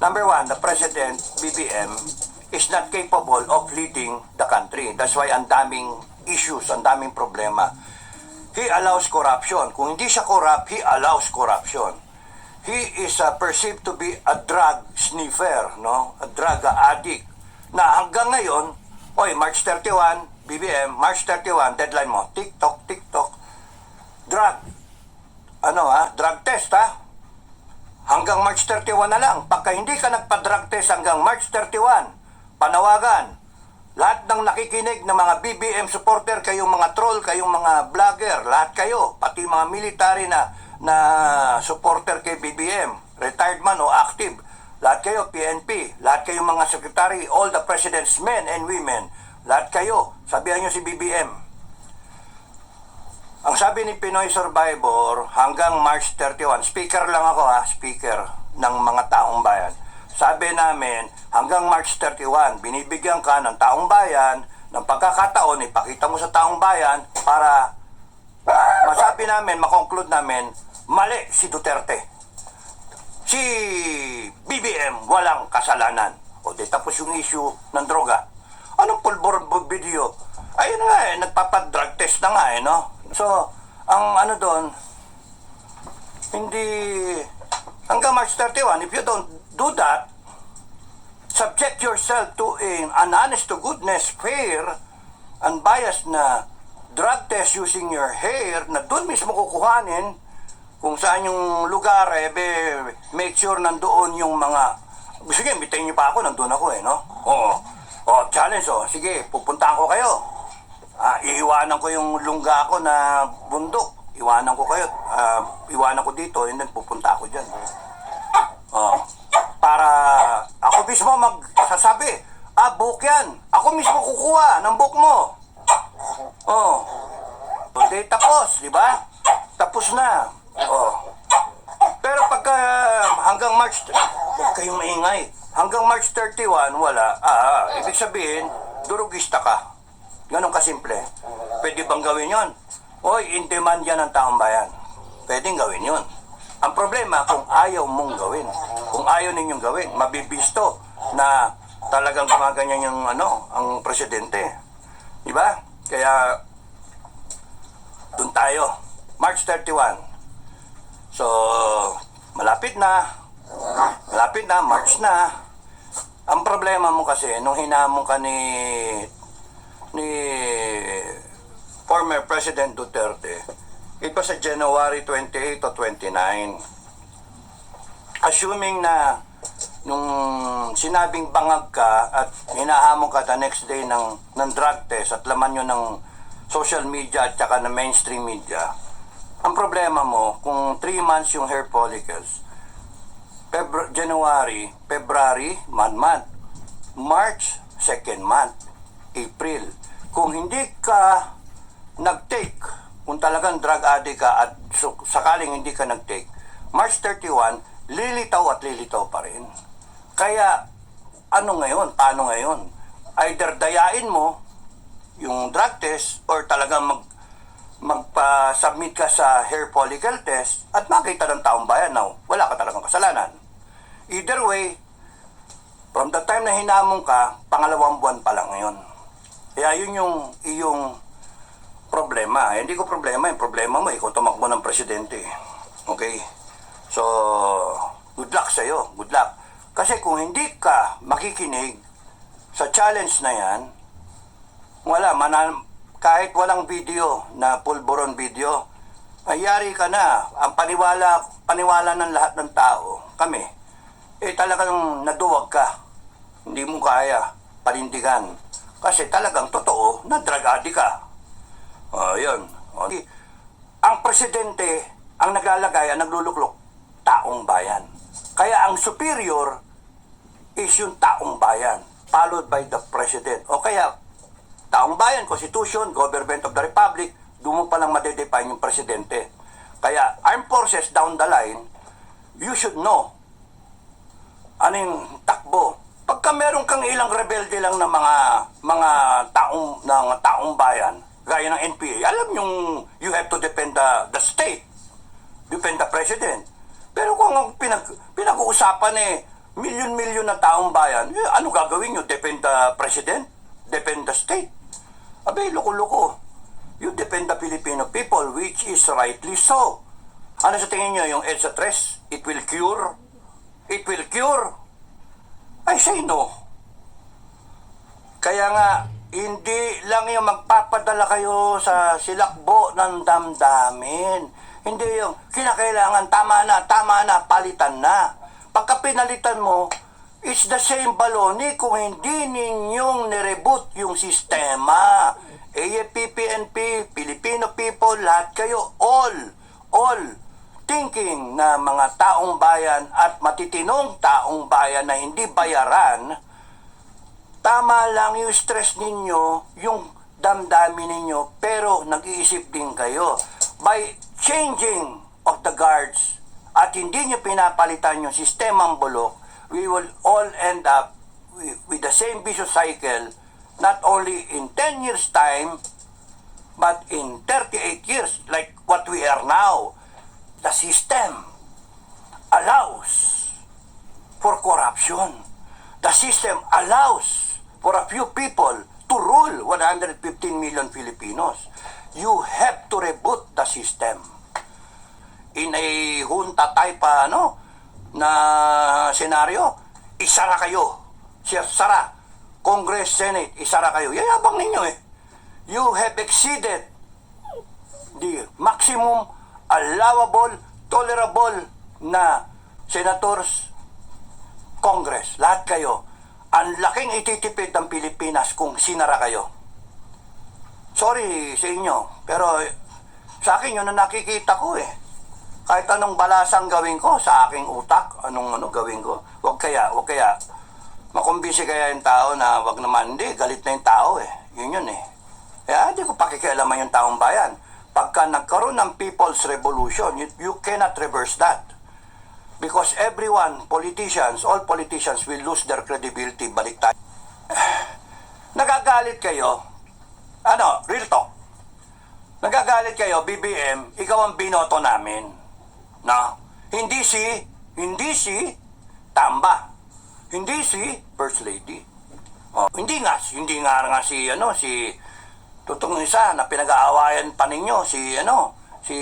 number one, the President, BBM, is not capable of leading the country. That's why ang daming issues, ang daming problema. He allows corruption. Kung hindi siya corrupt, he allows corruption. He is uh, perceived to be a drug sniffer, no? A drug addict. Na hanggang ngayon, oy, March 31, BBM, March 31, deadline mo, TikTok, TikTok, drug. Ano ha? Drug test ha? Hanggang March 31 na lang. Pagka hindi ka nagpa-drug test hanggang March 31, panawagan. Lahat ng nakikinig ng mga BBM supporter, kayong mga troll, kayong mga vlogger, lahat kayo, pati mga military na na supporter kay BBM, retired man o active, lahat kayo, PNP, lahat kayong mga secretary, all the president's men and women, lahat kayo, sabihan nyo si BBM, ang sabi ni Pinoy Survivor, hanggang March 31, speaker lang ako ha, speaker ng mga taong bayan. Sabi namin, hanggang March 31, binibigyan ka ng taong bayan ng pagkakataon, ipakita mo sa taong bayan para masabi namin, makonclude namin, mali si Duterte. Si BBM walang kasalanan. O di tapos yung issue ng droga. Anong pulbor video? Ayun nga eh, nagpapadrug test na nga eh, no? So, ang ano doon, hindi, hanggang March 31, if you don't do that, subject yourself to a, an honest to goodness, fair, unbiased na drug test using your hair na doon mismo kukuhanin kung saan yung lugar, eh, be, make sure nandoon yung mga, sige, bitayin niyo pa ako, nandoon ako eh, no? Oo. O, challenge, oh. Sige, pupuntahan ko kayo. Ah, iiwanan ko yung lungga ko na bundok. Iwanan ko kayo. Ah, iwanan ko dito, and then pupunta ako dyan. Oh. Para ako mismo magsasabi, ah, book yan. Ako mismo kukuha ng book mo. Oh. Hindi tapos, di ba? Tapos na. Oh. Pero pagka hanggang March, huwag kayong maingay. Hanggang March 31, wala. Ah, ibig sabihin, durugista ka. Ganon kasimple. Pwede bang gawin yon? Oy, in demand yan ng taong bayan. Pwedeng gawin yon. Ang problema, kung ayaw mong gawin, kung ayaw ninyong gawin, mabibisto na talagang gumaganyan yung ano, ang presidente. Di ba? Kaya, dun tayo. March 31. So, malapit na. Malapit na, March na. Ang problema mo kasi, nung hinamon ka ni ni former President Duterte, it was a January 28 o 29. Assuming na nung sinabing bangag ka at hinahamon ka the next day ng, ng drug test at laman yun ng social media at saka ng mainstream media, ang problema mo, kung 3 months yung hair follicles, February, January, February, month month. March, second month. April. Kung hindi ka nag-take, kung talagang drug addict ka at sakaling hindi ka nag-take, March 31, lilitaw at lilitaw pa rin. Kaya, ano ngayon? Paano ngayon? Either dayain mo yung drug test or talagang mag magpa-submit ka sa hair follicle test at makita ng taong bayan na wala ka talagang kasalanan. Either way, from the time na hinamon ka, pangalawang buwan pa lang ngayon. Kaya yun yung iyong problema. Eh, hindi ko problema. Yung problema mo, ikaw tumakbo ng presidente. Okay? So, good luck sa'yo. Good luck. Kasi kung hindi ka makikinig sa challenge na yan, wala, manan, kahit walang video na pulburon video, ayari ka na. Ang paniwala, paniwala ng lahat ng tao, kami, eh talagang naduwag ka. Hindi mo kaya panindigan. Kasi talagang totoo na drug addict ka. O, yun. Ang presidente, ang naglalagay, ang nagluluklok, taong bayan. Kaya ang superior is yung taong bayan, followed by the president. O kaya, taong bayan, constitution, government of the republic, doon mo palang madedefine yung presidente. Kaya, armed forces down the line, you should know ano yung takbo. Pagka meron kang ilang rebelde lang na mga mga taong ng taong bayan, gaya ng NPA, alam yung you have to defend the, the state, defend the president. Pero kung ang pinag, pinag-uusapan eh, milyon-milyon na taong bayan, eh, ano gagawin nyo? Defend the president? Defend the state? Abay, loko-loko. You defend the Filipino people, which is rightly so. Ano sa tingin nyo, yung EDSA stress, it will cure? It will cure? I say no. Kaya nga, hindi lang yung magpapadala kayo sa silakbo ng damdamin. Hindi yung kinakailangan, tama na, tama na, palitan na. Pagka pinalitan mo, it's the same baloney kung hindi ninyong nireboot yung sistema. AFP, PNP, Filipino people, lahat kayo, all, all, thinking na mga taong bayan at matitinong taong bayan na hindi bayaran, tama lang yung stress ninyo, yung damdamin ninyo, pero nag-iisip din kayo. By changing of the guards at hindi nyo pinapalitan yung sistemang bulok, we will all end up with, the same vicious cycle not only in 10 years time, but in 38 years, like what we are now. The system allows for corruption. The system allows for a few people to rule 115 million Filipinos. You have to reboot the system. In a junta type ano, na senaryo, isara kayo. Sara. Congress, Senate, isara kayo. Yayabang ninyo eh. You have exceeded the maximum allowable, tolerable na senators, Congress, lahat kayo, ang laking ititipid ng Pilipinas kung sinara kayo. Sorry sa inyo, pero sa akin yun ang nakikita ko eh. Kahit anong balasang gawin ko sa aking utak, anong ano gawin ko, wag kaya, wag kaya, makumbisi kaya yung tao na wag naman, hindi, galit na yung tao eh. Yun yun eh. Kaya hindi ko pakikialaman yung taong bayan. Pagka nagkaroon ng People's Revolution, you, you cannot reverse that. Because everyone, politicians, all politicians will lose their credibility. Balik tayo. Nagagalit kayo. Ano, real talk. Nagagalit kayo, BBM, ikaw ang binoto namin. No? Hindi si, hindi si Tamba. Hindi si First Lady. Oh, hindi nga, hindi nga nga si, ano, si, tutong isa na pinag-aawayan pa ninyo, si, ano, si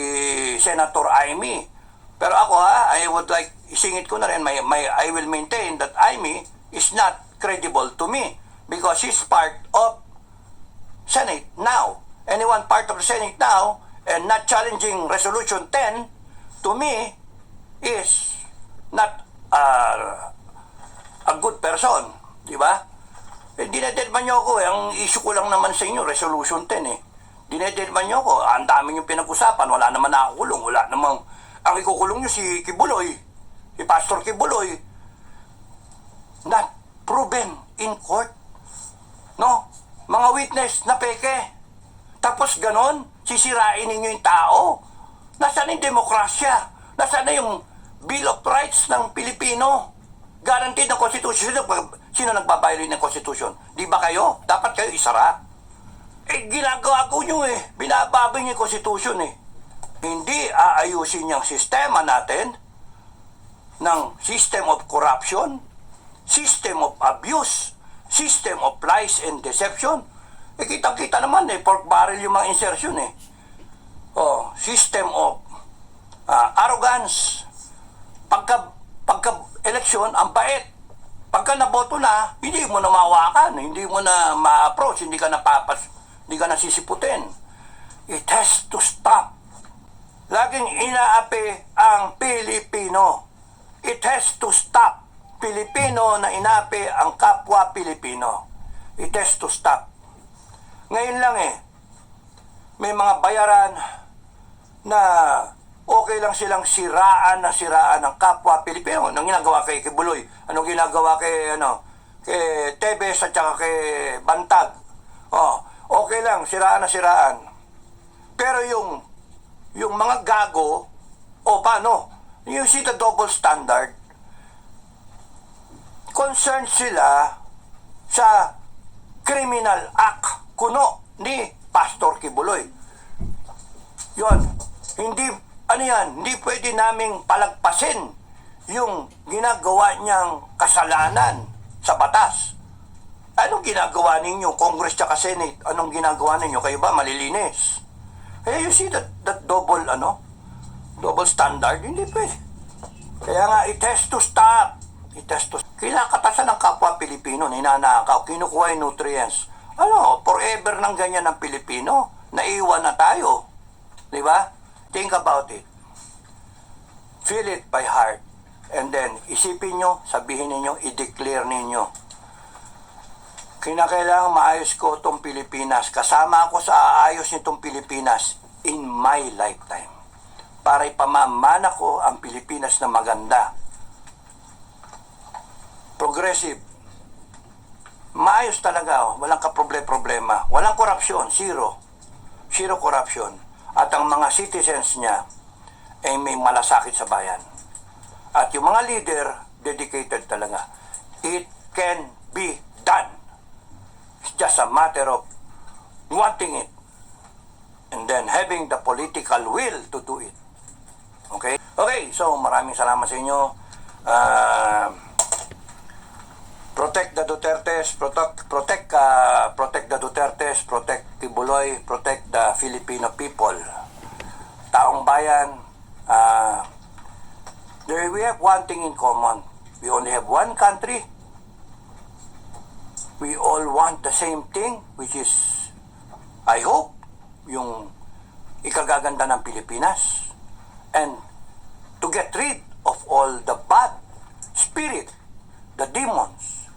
Senator Amy. Pero ako ha, I would like, isingit ko na rin, my, my, I will maintain that Amy is not credible to me because she's part of Senate now. Anyone part of the Senate now and not challenging Resolution 10 to me is not uh, a good person. Di ba? Eh, dinededman nyo ako eh. Ang issue ko lang naman sa inyo, Resolution 10 eh. Dinededman nyo ako. Ang dami yung pinag-usapan. Wala naman nakakulong. Wala namang... Ang ikukulong nyo si Kibuloy. Si Pastor Kibuloy. Not proven in court. No? Mga witness na peke. Tapos ganon, sisirain ninyo yung tao. Nasaan yung demokrasya? Nasaan na yung Bill of Rights ng Pilipino? Guaranteed ng Constitution. Sino, nagbabayolate ng Constitution? Di ba kayo? Dapat kayo isara. Eh, ginagawa ko nyo eh. Binabago nyo yung Constitution eh. Hindi aayusin yung sistema natin ng system of corruption, system of abuse, system of lies and deception. Eh, kitang-kita naman eh, pork barrel yung mga insertion eh. Oh, system of ah, arrogance. Pagka, pagka eleksyon, ang bait. Pagka naboto na, hindi mo na mawakan, hindi mo na ma-approach, hindi ka na papas, hindi ka na sisiputin. It has to stop. Laging inaapi ang Pilipino. It has to stop. Pilipino na inapi ang kapwa Pilipino. It has to stop. Ngayon lang eh, may mga bayaran na okay lang silang siraan na siraan ng kapwa Pilipino. Anong ginagawa kay Kibuloy? Anong ginagawa kay ano? Kay Tebes at saka kay Bantag? Oh, okay lang siraan na siraan. Pero yung yung mga gago o paano? You see double standard. Concerned sila sa criminal act kuno ni Pastor Kibuloy. Yon, hindi, ano yan, hindi pwede naming palagpasin yung ginagawa niyang kasalanan sa batas. Anong ginagawa ninyo, Congress at Senate? Anong ginagawa ninyo? Kayo ba malilinis? Kaya you see that, that double, ano? Double standard? Hindi pwede. Kaya nga, it has to stop. It has to Kinakatasan ng kapwa Pilipino, ninanakaw, kinukuha yung nutrients. Ano, forever ng ganyan ng Pilipino. Naiwan na tayo. Di ba? Think about it. Feel it by heart. And then, isipin nyo, sabihin ninyo, i-declare ninyo. Kinakailangan maayos ko itong Pilipinas. Kasama ako sa aayos nitong Pilipinas in my lifetime. Para ipamamana ko ang Pilipinas na maganda. Progressive. Maayos talaga. Oh. Walang kaproble-problema. Walang korupsyon. Zero. Zero corruption. At ang mga citizens niya ay may malasakit sa bayan. At yung mga leader, dedicated talaga. It can be done. It's just a matter of wanting it. And then having the political will to do it. Okay? Okay, so maraming salamat sa inyo. Ah... protect the Dutertes, protect protect uh, protect the protect Tibuloy, protect the Filipino people. Taong bayan, uh, there we have one thing in common. We only have one country. We all want the same thing, which is, I hope, yung ikagaganda ng Pilipinas. And to get rid of all the bad spirit, the demons,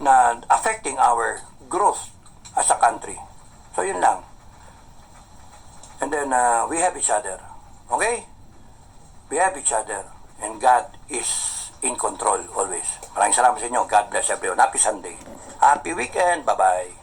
na affecting our growth as a country. So yun lang. And we have each other. Okay? We have each other. And God is in control always. Maraming salamat sa inyo. God bless everyone. Happy Sunday. Happy weekend. Bye-bye.